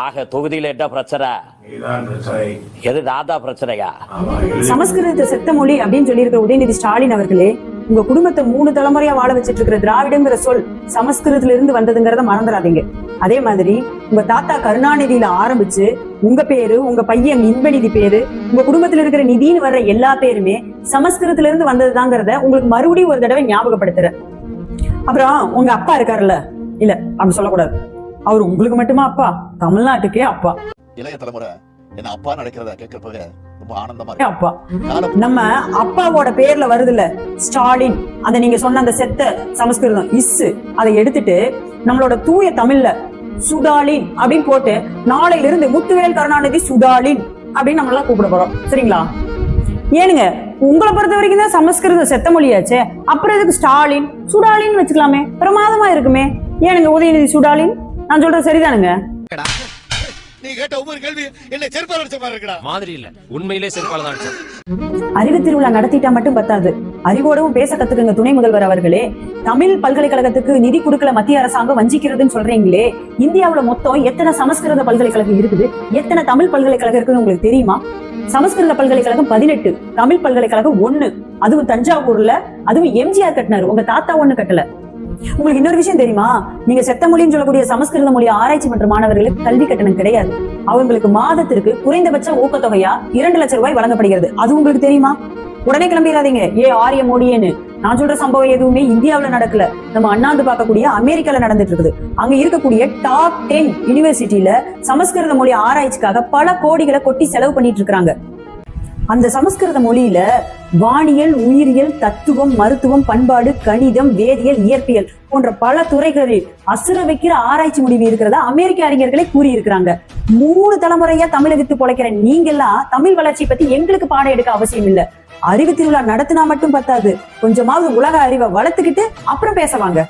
ஆக தொகுதியில என்ன பிரச்சனை? எது தான் பிரச்சனையா? சமஸ்கிருத செத்த மொழி அப்படின்னு சொல்லியிருக்கிற உதயநிதி ஸ்டாலின் அவர்களே உங்க குடும்பத்தை மூணு தலைமுறையா வாழ வச்சிட்டு இருக்கிற திராவிடங்கிற சொல் சமஸ்கிருதத்துல இருந்து வந்ததுங்கிறத மறந்துடாதீங்க. அதே மாதிரி உங்க தாத்தா கருணாநிதியில ஆரம்பிச்சு உங்க பேரு உங்க பையன் இன்பநிதி பேரு உங்க குடும்பத்துல இருக்கிற நிதின்னு வர்ற எல்லா பேருமே சமஸ்கிருதத்துல இருந்து வந்ததுதாங்கிறத உங்களுக்கு மறுபடியும் ஒரு தடவை ஞாபகப்படுத்துறேன். அப்புறம் உங்க அப்பா இருக்காருல்ல? இல்ல அப்படி சொல்லக்கூடாது. அவர் உங்களுக்கு மட்டுமா அப்பா? தமிழ்நாட்டுக்கே அப்பா. இளைய தலைமுறை என்ன அப்பா நடக்கிறத கேட்கறப்பவே ரொம்ப ஆனந்தமா அப்பா? நம்ம அப்பாவோட பேர்ல வருதுல்ல ஸ்டாலின் அந்த நீங்க சொன்ன அந்த செத்த சமஸ்கிருதம் இஸ் அதை எடுத்துட்டு நம்மளோட தூய தமிழ்ல சுடாலின் அப்படின்னு போட்டு நாளையில இருந்து முத்துவேல் கருணாநிதி சுடாலின் அப்படின்னு நம்மள கூப்பிட போறோம். சரிங்களா? ஏனுங்க உங்களை பொறுத்த வரைக்கும் தான் சமஸ்கிருத செத்த மொழியாச்சே. அப்புறம் எதுக்கு ஸ்டாலின் சுடாலின் வச்சுக்கலாமே. பிரமாதமா இருக்குமே. ஏனுங்க உதயநிதி சுடாலின்? நான் சொல்றது சரிதானுங்க. நீ கேட்ட ஒவ்வொரு கேள்வி என்ன செருப்பால் அடிச்ச மாதிரி இருக்கடா. மாதிரி இல்ல. உண்மையிலே செருப்பால தான் அடிச்சேன். அறிவு திருவிழா நடத்திட்டா மட்டும் பத்தாது. அறிவோடவும் பேச கத்துக்குங்க துணை முதல்வர் அவர்களே. தமிழ் பல்கலைக்கழகத்துக்கு நிதி கொடுக்கல மத்திய அரசாங்கம் வஞ்சிக்கிறதுன்னு சொல்றீங்களே. இந்தியாவுல மொத்தம் எத்தனை சமஸ்கிருத பல்கலைக்கழகம் இருக்குது? எத்தனை தமிழ் பல்கலைக்கழகம் இருக்குன்னு உங்களுக்கு தெரியுமா? சமஸ்கிருத பல்கலைக்கழகம் பதினெட்டு தமிழ் பல்கலைக்கழகம் ஒண்ணு. அதுவும் தஞ்சாவூர்ல அதுவும் எம்ஜிஆர் கட்டினாரு. உங்க தாத்தா ஒண்ணு கட்டல. உங்களுக்கு இன்னொரு விஷயம் தெரியுமா? நீங்க செத்த மொழின்னு சொல்லக்கூடிய சமஸ்கிருத மொழி ஆராய்ச்சி மன்ற மாணவர்களுக்கு கல்வி கட்டணம் கிடையாது. அவங்களுக்கு மாதத்திற்கு குறைந்தபட்ச ஊக்கத்தொகையா இரண்டு லட்சம் ரூபாய் வழங்கப்படுகிறது. அது உங்களுக்கு தெரியுமா? உடனே கிளம்பிடாதீங்க. ஏ ஆரிய மோடியேன்னு. நான் சொல்ற சம்பவம் எதுவுமே இந்தியாவுல நடக்கல. நம்ம அண்ணாந்து பார்க்கக்கூடிய அமெரிக்கால நடந்துட்டு இருக்குது அங்க இருக்கக்கூடிய டாப் டென் யுனிவர்சிட்டியில சமஸ்கிருத மொழி ஆராய்ச்சிக்காக பல கோடிகளை கொட்டி செலவு பண்ணிட்டு இருக்காங்க அந்த சமஸ்கிருத மொழியில வானியல் உயிரியல் தத்துவம் மருத்துவம் பண்பாடு கணிதம் வேதியியல் இயற்பியல் போன்ற பல துறைகளில் அசுர வைக்கிற ஆராய்ச்சி முடிவு இருக்கிறதா அமெரிக்க அறிஞர்களே கூறியிருக்கிறாங்க. மூணு தலைமுறையா தமிழை வித்து பொழைக்கிற நீங்கெல்லாம் தமிழ் வளர்ச்சி பத்தி எங்களுக்கு பாடம் எடுக்க அவசியம் இல்ல. அறிவு திருவிழா நடத்தினா மட்டும் பத்தாது. கொஞ்சமாவது உலக அறிவை வளர்த்துக்கிட்டு அப்புறம் பேசவாங்க